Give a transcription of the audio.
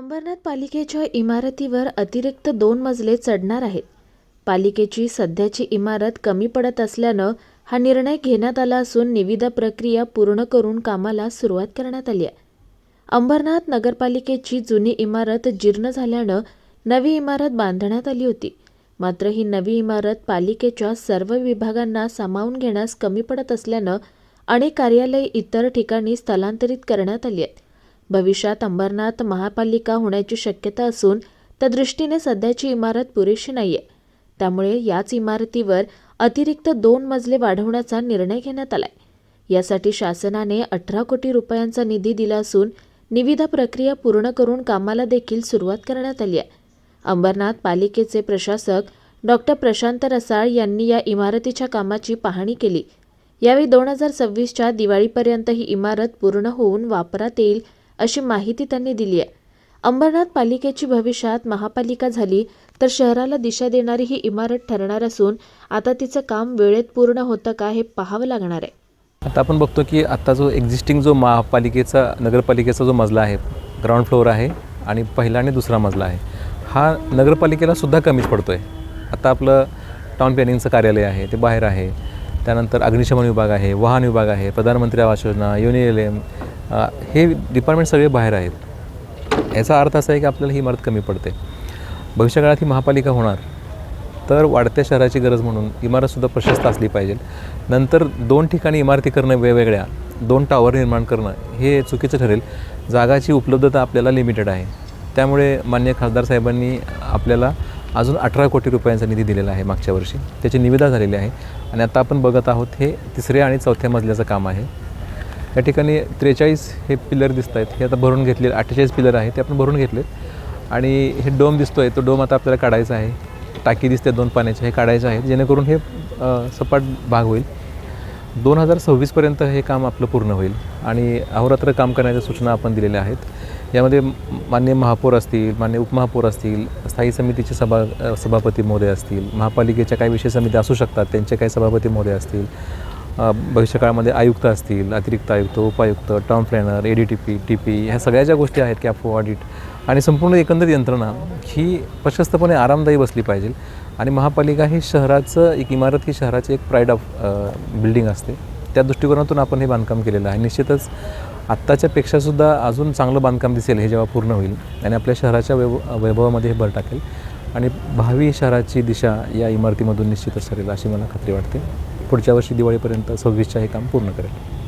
अंबरनाथ पालिकेच्या इमारतीवर अतिरिक्त दोन मजले चढणार आहेत. पालिकेची सध्याची इमारत कमी पडत असल्यानं हा निर्णय घेण्यात आला असून निविदा प्रक्रिया पूर्ण करून कामाला सुरुवात करण्यात आली आहे. अंबरनाथ नगरपालिकेची जुनी इमारत जीर्ण झाल्यानं नवी इमारत बांधण्यात आली होती. मात्र ही नवी इमारत पालिकेच्या सर्व विभागांना सामावून घेण्यास कमी पडत असल्यानं अनेक कार्यालय इतर ठिकाणी स्थलांतरित करण्यात आली आहेत. भविष्यात अंबरनाथ महापालिका होण्याची शक्यता असून त्या दृष्टीने सध्याची इमारत पुरेशी नाही आहे त्यामुळे याच इमारतीवर अतिरिक्त दोन मजले वाढवण्याचा निर्णय घेण्यात आलाय. यासाठी शासनाने अठरा कोटी रुपयांचा निधी दिला असून निविदा प्रक्रिया पूर्ण करून कामाला देखील सुरुवात करण्यात आली आहे. अंबरनाथ पालिकेचे प्रशासक डॉक्टर प्रशांत रसाळ यांनी या इमारतीच्या कामाची पाहणी केली. यावेळी दोन हजार सव्वीसच्या दिवाळीपर्यंत ही इमारत पूर्ण होऊन वापरात येईल अशी माहिती त्यांनी दिली आहे. अंबरनाथ पालिकेची भविष्यात महापालिका झाली तर शहराला दिशा देणारी ही इमारत ठरणार असून आता तिचं काम वेळेत पूर्ण होतं का हे पाहावं लागणार आहे. आता आपण बघतो की आत्ता जो एक्झिस्टिंग जो महापालिकेचा नगरपालिकेचा जो मजला आहे ग्राउंड फ्लोअर आहे आणि पहिला आणि दुसरा मजला आहे हा नगरपालिकेला सुद्धा कमीच पडतो आहे आता आपलं टाउन प्लॅनिंगचं कार्यालय आहे ते बाहेर आहे. त्यानंतर अग्निशमन विभाग आहे वाहन विभाग आहे प्रधानमंत्री आवास योजना युनियन एम हे डिपार्टमेंट सगळे बाहेर आहेत. याचा अर्थ असा आहे की आपल्याला ही इमारत कमी पडते. भविष्यकाळात ही महापालिका होणार तर वाढत्या शहराची गरज म्हणून इमारतसुद्धा प्रशस्त असली पाहिजे. नंतर दोन ठिकाणी इमारती करणं वेगवेगळ्या दोन टावर निर्माण करणं हे चुकीचं ठरेल. जागाची उपलब्धता आपल्याला लिमिटेड आहे. त्यामुळे मान्य खासदार साहेबांनी आपल्याला अजून अठरा कोटी रुपयांचा निधी दिलेला आहे मागच्या वर्षी. त्याची निविदा झालेली आहे. आणि आता आपण बघत आहोत हे तिसऱ्या आणि चौथ्या मजल्याचं काम आहे. या ठिकाणी त्रेचाळीस हे पिलर दिसत आहेत. हे आता भरून घेतले अठ्ठेचाळीस पिलर आहे ते आपण भरून घेतलेत. आणि हे डोम दिसतो आहे तो डोम आता आपल्याला काढायचा आहे. टाकी दिसते दोन पाण्याचे हे काढायचे आहेत जेणेकरून हे सपाट भाग होईल. दोन हजार सव्वीसपर्यंत हे काम आपलं पूर्ण होईल. आणि अहोरात्र काम करण्याच्या सूचना आपण दिलेल्या आहेत. यामध्ये मान्य महापौर असतील मान्य उपमहापौर असतील स्थायी समितीचे सभा सभापती महोदय असतील महापालिकेच्या काही विषय समिती असू शकतात त्यांचे काही सभापती महोदय असतील भविष्यकाळामध्ये आयुक्त असतील अतिरिक्त आयुक्त उपायुक्त term planner A D T P T P ह्या सगळ्या ज्या गोष्टी आहेत कॅफो ऑडिट आणि संपूर्ण एकंदरीत यंत्रणा ही प्रशस्तपणे आरामदायी बसली पाहिजे. आणि महापालिका ही शहराचं एक इमारत ही शहराची एक प्राईड ऑफ बिल्डिंग असते. त्या दृष्टिकोनातून आपण हे बांधकाम केलेलं आहे. निश्चितच आत्ताच्या पेक्षासुद्धा अजून चांगलं बांधकाम दिसेल हे जेव्हा पूर्ण होईल आणि आपल्या शहराच्या वैभ वैभवामध्ये हे भर टाकेल. आणि भावी शहराची दिशा या इमारतीमधून निश्चितच ठरेल अशी मला खात्री वाटते. पुढच्या वर्षी दिवाळीपर्यंत सव्वीसच्या हे काम पूर्ण करेल.